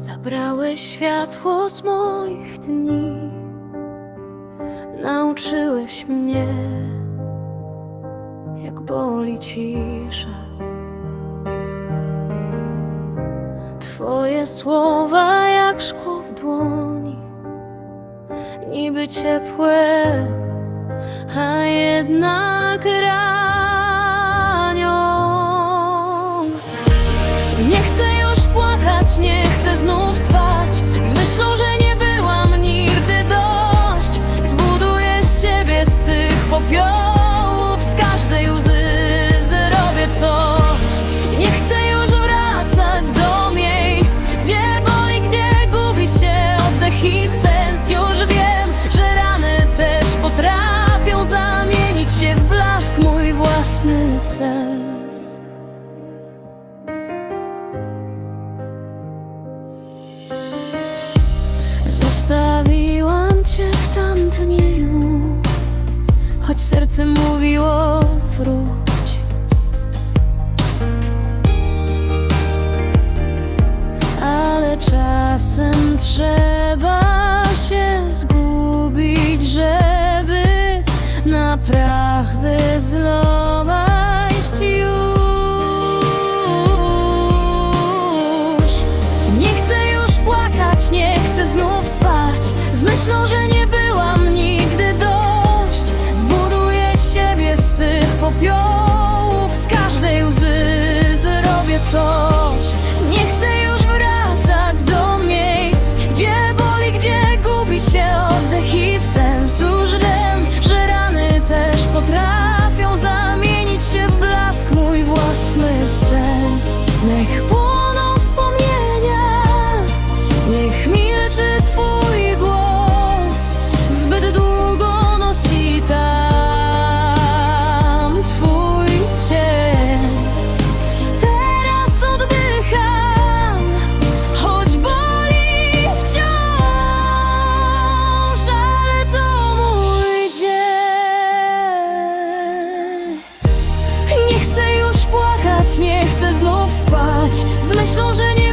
Zabrałeś światło z moich dni, nauczyłeś mnie, jak boli cisza. Twoje słowa jak szkło w dłoni, niby ciepłe, a jednak ranią. Popiołów Z każdej łzy zrobię coś. Nie chcę już wracać do miejsc Gdzie boli, gdzie gubi się oddech i sens. Już wiem, że rany też potrafią zamienić się w blask Mój własny sens Serce mówiło wróć. Ale czasem trzeba się zgubić Żeby naprawdę zlomaść już. Nie chcę już płakać, nie chcę znów spać Z myślą, że nie byłam nie chcę znów spać. Z myślą, że nie